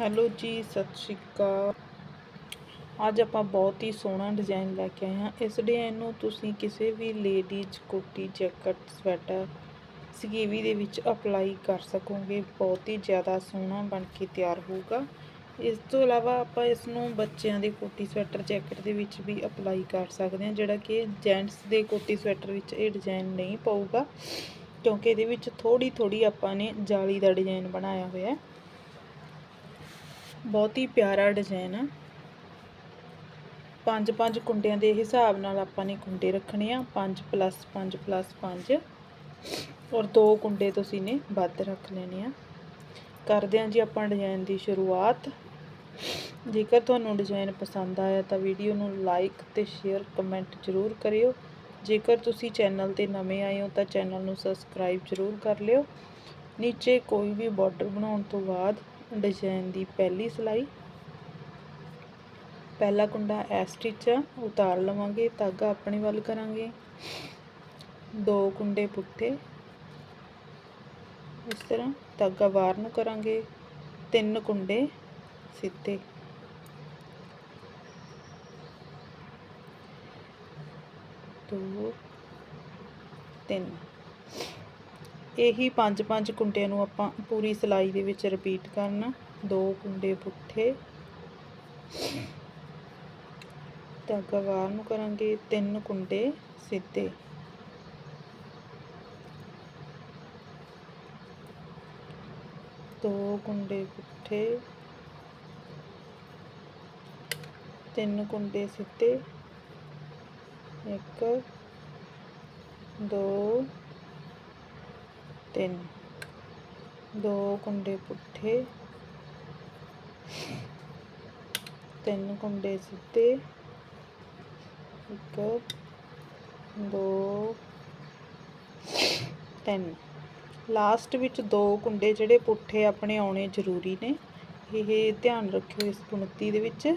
Hello ਜੀ, ਸਤਿ ਸ਼੍ਰੀ ਅਕਾਲ। ਅੱਜ ਆਪਾਂ ਬਹੁਤ ਹੀ ਸੋਹਣਾ ਡਿਜ਼ਾਈਨ ਲੈ ਕੇ ਆਏ ਹਾਂ। ਇਸ ਡਿਜ਼ਾਈਨ ਨੂੰ ਤੁਸੀਂ ਕਿਸੇ ਵੀ ਲੇਡੀਜ਼ ਕੋਟੀ ਜੈਕਟ ਸਵੈਟਰ ਸਕੀਵੀ ਦੇ ਵਿੱਚ ਅਪਲਾਈ ਕਰ ਸਕੋਗੇ। ਬਹੁਤ ਹੀ ਜ਼ਿਆਦਾ ਸੋਹਣਾ ਬਣ ਕੇ ਤਿਆਰ ਹੋਊਗਾ। ਇਸ ਤੋਂ ਇਲਾਵਾ ਆਪਾਂ ਇਸ ਨੂੰ ਬੱਚਿਆਂ ਦੇ ਕੋਟੀ ਸਵੈਟਰ ਜੈਕਟ ਦੇ ਵਿੱਚ ਵੀ ਅਪਲਾਈ ਕਰ ਸਕਦੇ ਹਾਂ, ਜਿਹੜਾ ਕਿ ਜੈਂਟਸ ਦੇ ਕੋਟੀ ਸਵੈਟਰ ਵਿੱਚ ਇਹ ਡਿਜ਼ਾਈਨ ਨਹੀਂ ਪਊਗਾ, ਕਿਉਂਕਿ ਇਹਦੇ ਵਿੱਚ ਥੋੜੀ ਥੋੜੀ ਆਪਾਂ ਨੇ ਜਾਲੀ ਦਾ ਡਿਜ਼ਾਈਨ ਬਣਾਇਆ ਹੋਇਆ ਹੈ। ਬਹੁਤ ਹੀ ਪਿਆਰਾ ਡਿਜ਼ਾਈਨ ਆ। ਪੰਜ ਪੰਜ ਕੁੰਡਿਆਂ ਦੇ ਹਿਸਾਬ ਨਾਲ ਆਪਾਂ ਨੇ ਕੁੰਡੇ ਰੱਖਣੇ ਆ। 5 ਪਲੱਸ 5 ਪਲੱਸ 5 ਔਰ ਦੋ ਕੁੰਡੇ ਤੁਸੀਂ ਨੇ ਵੱਧ ਰੱਖ ਲੈਣੇ ਆ। ਕਰਦੇ ਹਾਂ ਜੀ ਆਪਾਂ ਡਿਜ਼ਾਈਨ ਦੀ ਸ਼ੁਰੂਆਤ। ਜੇਕਰ ਤੁਹਾਨੂੰ ਡਿਜ਼ਾਈਨ ਪਸੰਦ ਆਇਆ ਤਾਂ ਵੀਡੀਓ ਨੂੰ ਲਾਈਕ ਤੇ ਸ਼ੇਅਰ ਕਮੈਂਟ ਜ਼ਰੂਰ ਕਰਿਓ। ਜੇਕਰ ਤੁਸੀਂ ਚੈਨਲ ਤੇ ਨਵੇਂ ਆਏ ਹੋ ਤਾਂ ਚੈਨਲ ਨੂੰ ਸਬਸਕ੍ਰਾਈਬ ਜ਼ਰੂਰ ਕਰ ਲਿਓ। ਨੀਚੇ ਕੋਈ ਵੀ ਬਾਰਡਰ ਬਣਾਉਣ ਤੋਂ ਬਾਅਦ ਡਿਜ਼ਾਈਨ ਦੀ ਪਹਿਲੀ ਸਿਲਾਈ। ਪਹਿਲਾ ਕੁੰਡਾ ਐ ਸਟਿਚ ਉਤਾਰ ਲਵਾਂਗੇ, ਧਾਗਾ ਆਪਣੇ ਵੱਲ ਕਰਾਂਗੇ। ਦੋ ਕੁੰਡੇ ਪੁੱਠੇ। ਇਸ ਤਰ੍ਹਾਂ ਧਾਗਾ ਬਾਹਰ ਨੂੰ ਕਰਾਂਗੇ। ਤਿੰਨ ਕੁੰਡੇ ਸਿੱਧੇ। ਦੋ, ਤਿੰਨ। ਇਹੀ ਪੰਜ ਪੰਜ ਕੁੰਡਿਆਂ ਨੂੰ ਆਪਾਂ ਪੂਰੀ ਸਿਲਾਈ ਦੇ ਵਿੱਚ ਰਿਪੀਟ ਕਰਨਾ। ਦੋ ਕੁੰਡੇ ਪੁੱਠੇ। ਧਾਗਾ ਬਾਹਰ ਨੂੰ ਕਰਾਂਗੇ ਤਿੰਨ ਕੁੰਡੇ ਸਿੱਧੇ। ਦੋ ਕੁੰਡੇ ਪੁੱਠੇ। ਤਿੰਨ ਕੁੰਡੇ ਸਿੱਧੇ। ਇੱਕ, ਦੋ ਤਿੰਨ। ਦੋ ਕੁੰਡੇ ਪੁੱਠੇ। ਤਿੰਨ ਕੁੰਡੇ ਸਿੱਧੇ। ਇੱਕ, ਦੋ, ਤਿੰਨ। ਲਾਸਟ ਵਿੱਚ ਦੋ ਕੁੰਡੇ ਜਿਹੜੇ ਪੁੱਠੇ ਆਪਣੇ ਆਉਣੇ ਜ਼ਰੂਰੀ ਨੇ। ਇਹ ਧਿਆਨ ਰੱਖਿਓ ਇਸ ਬੁਣਤੀ ਦੇ ਵਿੱਚ।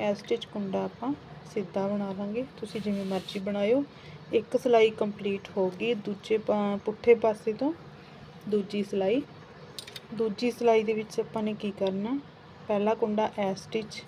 ਇਹ ਸਟਿਚ ਕੁੰਡਾ ਆਪਾਂ ਸਿੱਧਾ ਬਣਾ ਲਾਂਗੇ। ਤੁਸੀਂ ਜਿਵੇਂ ਮਰਜ਼ੀ ਬਣਾਇਓ। ਇੱਕ ਸਲਾਈ ਕੰਪਲੀਟ ਹੋ ਗਈ। ਦੂਜੇ ਪੁੱਠੇ ਪਾਸੇ ਤੋਂ ਦੂਜੀ ਸਲਾਈ। ਦੂਜੀ ਸਲਾਈ ਦੇ ਵਿੱਚ ਆਪਾਂ ਨੇ ਕੀ ਕਰਨਾ? ਪਹਿਲਾ ਕੁੰਡਾ ਐ ਸਟਿਚ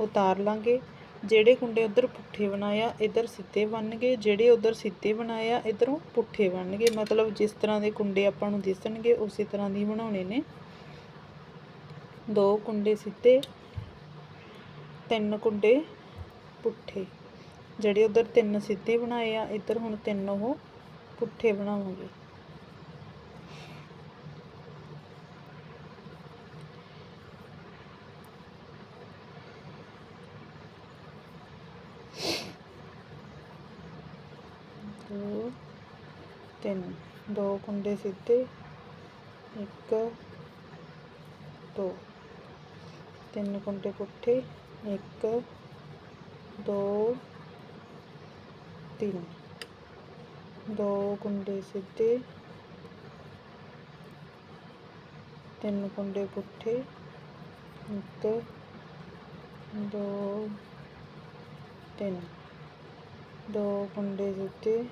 ਉਤਾਰ ਲਾਂਗੇ। ਜਿਹੜੇ ਕੁੰਡੇ ਉਧਰ ਪੁੱਠੇ ਬਣਾਇਆ, ਇਧਰ ਸਿੱਧੇ ਬਣਨਗੇ। ਜਿਹੜੇ ਉਧਰ ਸਿੱਧੇ ਬਣਾਇਆ, ਇਧਰੋਂ ਪੁੱਠੇ ਬਣਨਗੇ। ਮਤਲਬ ਜਿਸ ਤਰ੍ਹਾਂ ਦੇ ਕੁੰਡੇ ਆਪਾਂ ਨੂੰ ਦਿਸਣਗੇ, ਉਸੇ ਤਰ੍ਹਾਂ ਦੀ ਬਣਾਉਣੇ ਨੇ। ਦੋ ਕੁੰਡੇ ਸਿੱਧੇ ਤਿੰਨ ਕੁੰਡੇ ਪੁੱਠੇ, ਜਿਹੜੇ ਉਧਰ ਤਿੰਨ ਸਿੱਧੇ ਬਣਾਏ ਆ, ਇੱਧਰ ਹੁਣ ਤਿੰਨ ਉਹ ਪੁੱਠੇ ਬਣਾਵਾਂਗੇ। ਦੋ, ਤਿੰਨ, ਦੋ ਕੁੰਡੇ ਸਿੱਧੇ, ਇੱਕ, ਦੋ, ਤਿੰਨ ਕੁੰਡੇ ਪੁੱਠੇ ਇੱਕ, ਦੋ, ਤਿੰਨ। ਦੋ ਕੁੰਡੇ ਸਿੱਧੇ, ਤਿੰਨ ਕੁੰਡੇ ਪੁੱਠੇ, ਇੱਕ, ਦੋ, ਤਿੰਨ। ਦੋ ਕੁੰਡੇ ਸਿੱਧੇ।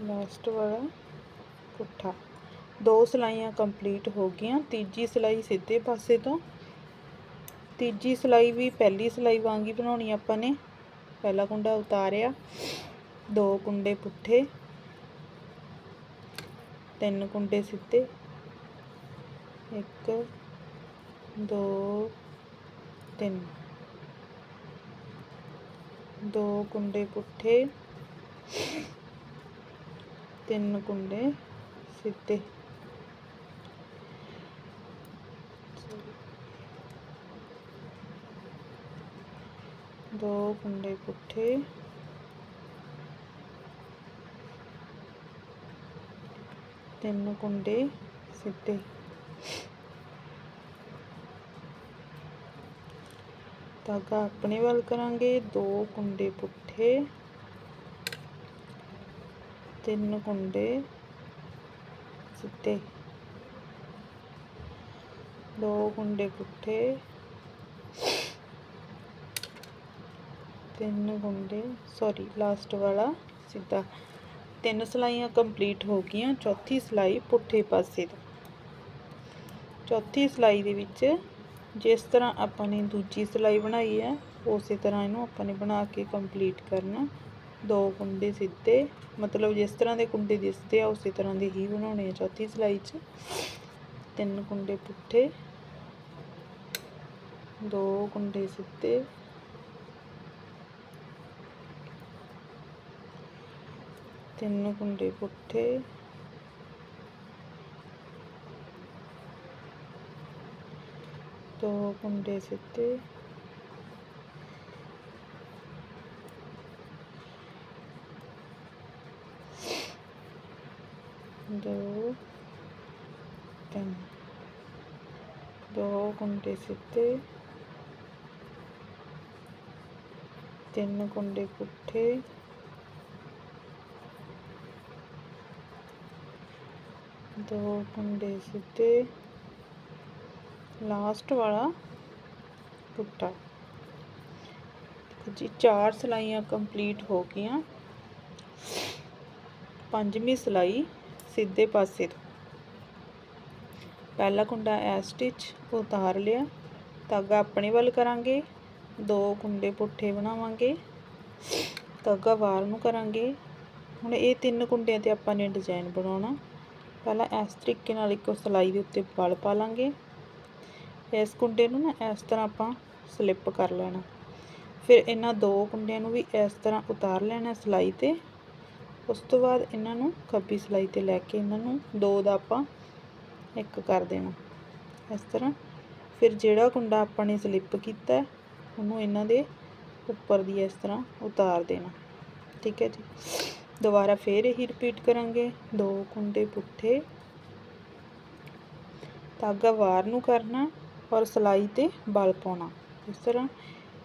ਲਾਸਟ ਵਾਲਾ ਪੁੱਠਾ। ਦੋ ਸਲਾਈਆਂ ਕੰਪਲੀਟ ਹੋ ਗਈਆਂ। ਤੀਜੀ ਸਲਾਈ ਸਿੱਧੇ ਪਾਸੇ ਤੋਂ। ਤੀਜੀ ਸਲਾਈ ਵੀ ਪਹਿਲੀ ਸਲਾਈ ਹੀ ਬਣਾਉਣੀ ਆਪਾਂ ਨੇ। ਪਹਿਲਾ ਕੁੰਡਾ ਉਤਾਰਿਆ। ਦੋ ਕੁੰਡੇ ਪੁੱਠੇ। ਤਿੰਨ ਕੁੰਡੇ ਸਿੱਧੇ। ਇੱਕ, ਦੋ, ਤਿੰਨ। ਦੋ ਕੁੰਡੇ ਪੁੱਠੇ। ਤਿੰਨ ਕੁੰਡੇ ਸਿੱਧੇ। ਦੋ ਕੁੰਡੇ ਪੁੱਠੇ। ਤਿੰਨ ਕੁੰਡੇ ਸਿੱਧੇ। ਧਾਗਾ ਆਪਣੇ ਵੱਲ ਕਰਾਂਗੇ, ਦੋ ਕੁੰਡੇ ਪੁੱਠੇ। ਤਿੰਨ ਕੁੰਡੇ ਸਿੱਧੇ। ਦੋ ਕੁੰਡੇ ਪੁੱਠੇ। ਤਿੰਨ ਗੁੰਡੇ ਸੌਰੀ ਲਾਸਟ ਵਾਲਾ ਸਿੱਧਾ। ਤਿੰਨ ਸਲਾਈਆਂ ਕੰਪਲੀਟ ਹੋ ਗਈਆਂ, ਚੌਥੀ ਸਲਾਈ ਪੁੱਠੇ ਪਾਸੇ ਦਾ। ਚੌਥੀ ਸਿਲਾਈ ਦੇ ਵਿੱਚ ਜਿਸ ਤਰ੍ਹਾਂ ਆਪਾਂ ਨੇ ਦੂਜੀ ਸਿਲਾਈ ਬਣਾਈ ਹੈ, ਉਸੇ ਤਰ੍ਹਾਂ ਇਹਨੂੰ ਆਪਾਂ ਨੇ ਬਣਾ ਕੇ ਕੰਪਲੀਟ ਕਰਨਾ। ਦੋ ਗੁੰਡੇ ਸਿੱਧੇ, ਮਤਲਬ ਜਿਸ ਤਰ੍ਹਾਂ ਦੇ ਕੁੰਡੇ ਦਿਸਦੇ ਆ, ਉਸੇ ਤਰ੍ਹਾਂ ਦੇ ਹੀ ਬਣਾਉਣੇ ਆ ਚੌਥੀ ਸਿਲਾਈ 'ਚ। ਤਿੰਨ ਗੁੰਡੇ ਪੁੱਠੇ, ਦੋ ਗੁੰਡੇ ਸਿੱਧੇ ਤਿੰਨ ਕੁੰਡੇ ਪੁੱਠੇ ਦੋ ਕੁੰਡੇ ਸਿੱਧੇ ਦੋ ਤਿੰਨ ਦੋ ਕੁੰਡੇ ਸਿੱਧੇ ਤਿੰਨ ਕੁੰਡੇ ਪੁੱਠੇ ਦੋ ਕੁੰਡੇ ਸਿੱਧੇ ਲਾਸਟ ਵਾਲਾ ਪੁੱਠਾ ਜੀ, ਚਾਰ ਸਲਾਈਆਂ ਕੰਪਲੀਟ ਹੋ ਗਈਆਂ। ਪੰਜਵੀਂ ਸਲਾਈ ਸਿੱਧੇ ਪਾਸੇ ਤੋਂ। ਪਹਿਲਾ ਕੁੰਡਾ ਐ ਸਟਿਚ ਉਤਾਰ ਲਿਆ। ਧਾਗਾ ਆਪਣੇ ਵੱਲ ਕਰਾਂਗੇ, ਦੋ ਕੁੰਡੇ ਪੁੱਠੇ ਬਣਾਵਾਂਗੇ। ਧਾਗਾ ਵਾਰ ਨੂੰ ਕਰਾਂਗੇ। ਹੁਣ ਇਹ ਤਿੰਨ ਕੁੰਡਿਆਂ ਤੇ ਆਪਾਂ ਨੇ ਡਿਜ਼ਾਈਨ ਬਣਾਉਣਾ। ਪਹਿਲਾਂ ਇਸ ਤਰੀਕੇ ਨਾਲ ਇੱਕ ਸਲਾਈ ਦੇ ਉੱਤੇ ਵਲ ਪਾ ਲਾਂਗੇ। ਇਸ ਕੁੰਡੇ ਨੂੰ ਨਾ ਇਸ ਤਰ੍ਹਾਂ ਆਪਾਂ ਸਲਿੱਪ ਕਰ ਲੈਣਾ। ਫਿਰ ਇਹਨਾਂ ਦੋ ਕੁੰਡਿਆਂ ਨੂੰ ਵੀ ਇਸ ਤਰ੍ਹਾਂ ਉਤਾਰ ਲੈਣਾ ਸਲਾਈ ਤੇ। ਉਸ ਤੋਂ ਬਾਅਦ ਇਹਨਾਂ ਨੂੰ ਖੱਬੀ ਸਲਾਈ ਤੇ ਲੈ ਕੇ ਇਹਨਾਂ ਨੂੰ ਦੋ ਦਾ ਆਪਾਂ ਇੱਕ ਕਰ ਦੇਣਾ। ਇਸ ਤਰ੍ਹਾਂ ਫਿਰ ਜਿਹੜਾ ਕੁੰਡਾ ਆਪਾਂ ਨੇ ਸਲਿੱਪ ਕੀਤਾ, ਉਹਨੂੰ ਇਹਨਾਂ ਦੇ ਉੱਪਰ ਦੀ ਇਸ ਤਰ੍ਹਾਂ ਉਤਾਰ ਦੇਣਾ। ਠੀਕ ਹੈ ਜੀ। ਦੁਬਾਰਾ ਫੇਰ ਇਹੀ ਰਿਪੀਟ ਕਰਾਂਗੇ। ਦੋ ਕੁੰਡੇ ਪੁੱਠੇ। ਧਾਗਾ ਵਾਰ ਨੂੰ ਕਰਨਾ ਔਰ ਸਲਾਈ ਤੇ ਬਲ ਪਾਉਣਾ। ਇਸ ਤਰ੍ਹਾਂ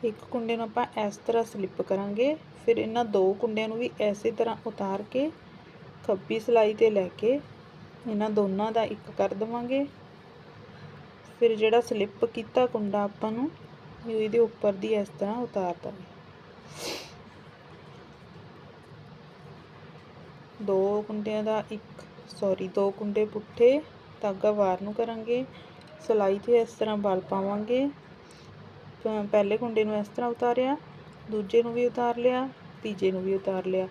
ਇੱਕ ਕੁੰਡੇ ਨੂੰ ਆਪਾਂ ਇਸ ਤਰ੍ਹਾਂ ਸਲਿੱਪ ਕਰਾਂਗੇ। ਫਿਰ ਇਹਨਾਂ ਦੋ ਕੁੰਡਿਆਂ ਨੂੰ ਵੀ ਐਸੇ ਤਰ੍ਹਾਂ ਉਤਾਰ ਕੇ, ਖੱਬੀ ਸਲਾਈ ਤੇ ਲੈ ਕੇ ਇਹਨਾਂ ਦੋਨਾਂ ਦਾ ਇੱਕ ਕਰ ਦਵਾਂਗੇ। ਫਿਰ ਜਿਹੜਾ ਸਲਿੱਪ ਕੀਤਾ ਕੁੰਡਾ ਆਪਾਂ ਨੂੰ ਇਹਦੇ ਉੱਪਰ ਦੀ ਇਸ ਤਰ੍ਹਾਂ ਉਤਾਰ ਦਾਂਗੇ ਦੋ ਕੁੰਡਿਆਂ ਦਾ ਇੱਕ ਸੌਰੀ ਦੋ ਕੁੰਡੇ ਪੁੱਠੇ ਧਾਗਾ ਵਾਰ ਨੂੰ ਕਰਾਂਗੇ। ਸਲਾਈ ਤੇ ਇਸ ਤਰ੍ਹਾਂ ਬਲ ਪਾਵਾਂਗੇ। ਪਹਿਲੇ ਕੁੰਡੇ ਨੂੰ ਇਸ ਤਰ੍ਹਾਂ ਉਤਾਰਿਆ, ਦੂਜੇ ਨੂੰ ਵੀ ਉਤਾਰ ਲਿਆ, ਤੀਜੇ ਨੂੰ ਵੀ ਉਤਾਰ ਲਿਆ।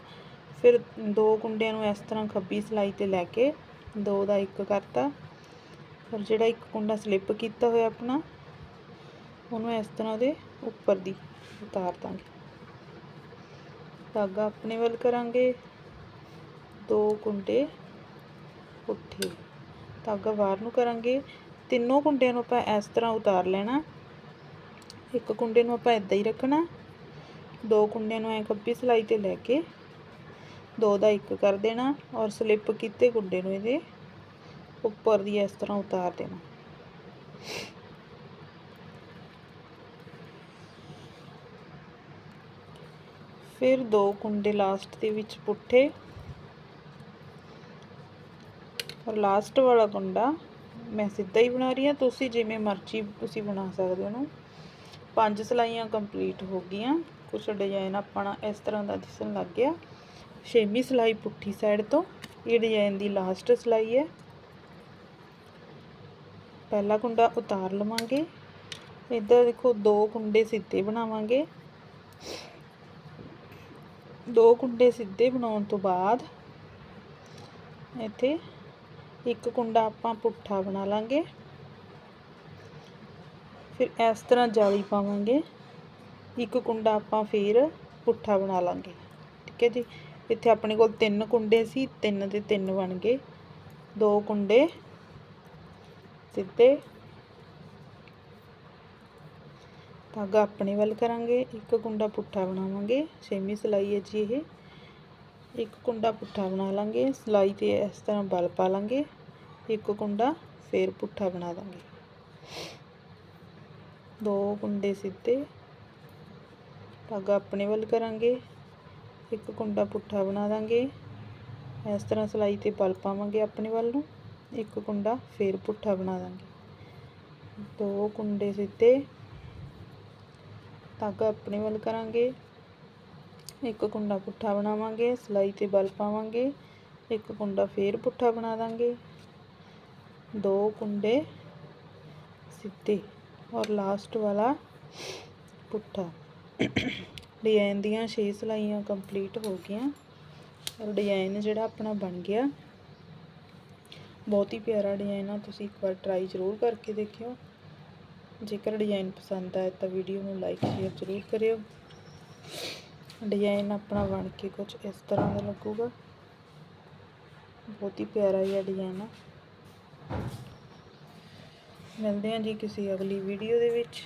ਫਿਰ ਦੋ ਕੁੰਡਿਆਂ ਨੂੰ ਇਸ ਤਰ੍ਹਾਂ ਖੱਬੀ ਸਲਾਈ ਤੇ ਲੈ ਕੇ ਦੋ ਦਾ ਇੱਕ ਕਰਤਾ। ਪਰ ਜਿਹੜਾ ਇੱਕ ਕੁੰਡਾ ਸਲਿੱਪ ਕੀਤਾ ਹੋਇਆ ਆਪਣਾ, ਉਹਨੂੰ ਇਸ ਤਰ੍ਹਾਂ ਦੇ ਉੱਪਰ ਦੀ ਉਤਾਰ ਦਾਂਗੇ। ਧਾਗਾ ਆਪਣੇ ਵੱਲ ਕਰਾਂਗੇ। ਦੋ ਕੁੰਡੇ ਪੁੱਠੇ। ਧਾਗਾ ਬਾਹਰ ਨੂੰ ਕਰਾਂਗੇ। ਤਿੰਨੋਂ ਕੁੰਡਿਆਂ ਨੂੰ ਆਪਾਂ ਇਸ ਤਰ੍ਹਾਂ ਉਤਾਰ ਲੈਣਾ। ਇੱਕ ਕੁੰਡੇ ਨੂੰ ਆਪਾਂ ਇਦਾਂ ਹੀ ਰੱਖਣਾ। ਦੋ ਕੁੰਡਿਆਂ ਨੂੰ ਐ ਖੱਬੀ ਸਲਾਈ ਤੇ ਲੈ ਕੇ ਦੋ ਦਾ ਇੱਕ ਕਰ ਦੇਣਾ ਔਰ ਸਲਿੱਪ ਕੀਤੇ ਕੁੰਡੇ ਨੂੰ ਇਹਦੇ ਉੱਪਰ ਦੀ ਇਸ ਤਰ੍ਹਾਂ ਉਤਾਰ ਦੇਣਾ। ਫਿਰ ਦੋ ਕੁੰਡੇ ਲਾਸਟ ਦੇ ਵਿੱਚ ਪੁੱਠੇ ਔਰ ਲਾਸਟ ਵਾਲਾ ਕੁੰਡਾ ਮੈਂ ਸਿੱਧਾ ਹੀ ਬਣਾ ਰਹੀ ਹਾਂ, ਤੁਸੀਂ ਜਿਵੇਂ ਮਰਜ਼ੀ ਤੁਸੀਂ ਬਣਾ ਸਕਦੇ ਹੋ ਉਹਨੂੰ। ਪੰਜ ਸਲਾਈਆਂ ਕੰਪਲੀਟ ਹੋ ਗਈਆਂ, ਕੁਛ ਡਿਜ਼ਾਈਨ ਆਪਣਾ ਇਸ ਤਰ੍ਹਾਂ ਦਾ ਦਿਸਣ ਲੱਗ ਗਿਆ। ਛੇਵੀਂ ਸਲਾਈ ਪੁੱਠੀ ਸਾਈਡ ਤੋਂ, ਇਹ ਡਿਜ਼ਾਈਨ ਦੀ ਲਾਸਟ ਸਲਾਈ ਹੈ। ਪਹਿਲਾ ਕੁੰਡਾ ਉਤਾਰ ਲਵਾਂਗੇ। ਇੱਧਰ ਦੇਖੋ, ਦੋ ਕੁੰਡੇ ਸਿੱਧੇ ਬਣਾਵਾਂਗੇ। ਦੋ ਕੁੰਡੇ ਸਿੱਧੇ ਬਣਾਉਣ ਤੋਂ ਬਾਅਦ, ਇੱਥੇ ਇੱਕ ਕੁੰਡਾ ਆਪਾਂ ਪੁੱਠਾ ਬਣਾ ਲਾਂਗੇ। ਫਿਰ ਇਸ ਤਰ੍ਹਾਂ ਜਾਲੀ ਪਾਵਾਂਗੇ। ਇੱਕ ਕੁੰਡਾ ਆਪਾਂ ਫਿਰ ਪੁੱਠਾ ਬਣਾ ਲਾਂਗੇ। ਠੀਕ ਹੈ ਜੀ? ਇੱਥੇ ਆਪਣੇ ਕੋਲ ਤਿੰਨ ਕੁੰਡੇ ਸੀ, ਤਿੰਨ ਦੇ ਤਿੰਨ ਬਣ ਗਏ। ਦੋ ਕੁੰਡੇ, ਸਿੱਧੇ। ਧਾਗਾ ਆਪਣੇ ਵੱਲ ਕਰਾਂਗੇ। ਇੱਕ ਕੁੰਡਾ ਪੁੱਠਾ ਬਣਾਵਾਂਗੇ। ਛੇਵੀਂ ਸਲਾਈ ਹੈ ਜੀ ਇਹ। ਇੱਕ ਕੁੰਡਾ ਪੁੱਠਾ ਬਣਾ ਲਾਂਗੇ, ਸਲਾਈ ਤੇ ਇਸ ਤਰ੍ਹਾਂ ਬਲ ਪਾ ਲਾਂਗੇ, ਇੱਕ ਕੁੰਡਾ ਫੇਰ ਪੁੱਠਾ ਬਣਾ ਦਾਂਗੇ। ਦੋ ਕੁੰਡੇ ਸਿੱਧੇ ਧਾਗਾ ਆਪਣੇ ਵੱਲ ਕਰਾਂਗੇ, ਇੱਕ ਕੁੰਡਾ ਪੁੱਠਾ ਬਣਾ ਦਾਂਗੇ, ਇਸ ਤਰ੍ਹਾਂ ਸਲਾਈ ਤੇ ਬਲ ਪਾਵਾਂਗੇ ਆਪਣੇ ਵੱਲ ਨੂੰ, ਇੱਕ ਕੁੰਡਾ ਫੇਰ ਪੁੱਠਾ ਬਣਾ ਦਾਂਗੇ। ਦੋ ਕੁੰਡੇ ਸਿੱਧੇ ਧਾਗਾ ਆਪਣੇ ਵੱਲ ਕਰਾਂਗੇ ਇੱਕ ਕੁੰਡਾ ਪੁੱਠਾ ਬਣਾਵਾਂਗੇ, ਸਲਾਈ ਤੇ ਬਲ ਪਾਵਾਂਗੇ, ਇੱਕ ਕੁੰਡਾ ਫੇਰ ਪੁੱਠਾ ਬਣਾ ਦਾਂਗੇ। ਦੋ ਕੁੰਡੇ ਸਿੱਧੇ ਔਰ ਲਾਸਟ ਵਾਲਾ ਪੁੱਠਾ। ਡਿਜ਼ਾਈਨ ਦੀਆਂ 6 ਸਲਾਈਆਂ ਕੰਪਲੀਟ ਹੋ ਗਈਆਂ ਔਰ ਡਿਜ਼ਾਈਨ ਜਿਹੜਾ ਆਪਣਾ ਬਣ ਗਿਆ। ਬਹੁਤ ਹੀ ਪਿਆਰਾ ਡਿਜ਼ਾਈਨ ਆ, ਤੁਸੀਂ ਇੱਕ ਵਾਰ ਟਰਾਈ ਜ਼ਰੂਰ ਕਰਕੇ ਦੇਖਿਓ। ਜੇਕਰ ਡਿਜ਼ਾਈਨ ਪਸੰਦ ਆਏ ਤਾਂ ਵੀਡੀਓ ਨੂੰ ਲਾਈਕ ਸ਼ੇਅਰ ਜ਼ਰੂਰ ਕਰਿਓ। ਡਿਜ਼ਾਈਨ ਆਪਣਾ ਬਣ ਕੇ ਕੁਝ ਇਸ ਤਰ੍ਹਾਂ ਦਾ ਲੱਗੂਗਾ। ਬਹੁਤ ਹੀ ਪਿਆਰਾ ਜਿਹਾ ਡਿਜ਼ਾਈਨ ਆ। ਮਿਲਦੇ ਹਾਂ ਜੀ ਕਿਸੇ ਅਗਲੀ ਵੀਡੀਓ ਦੇ ਵਿੱਚ।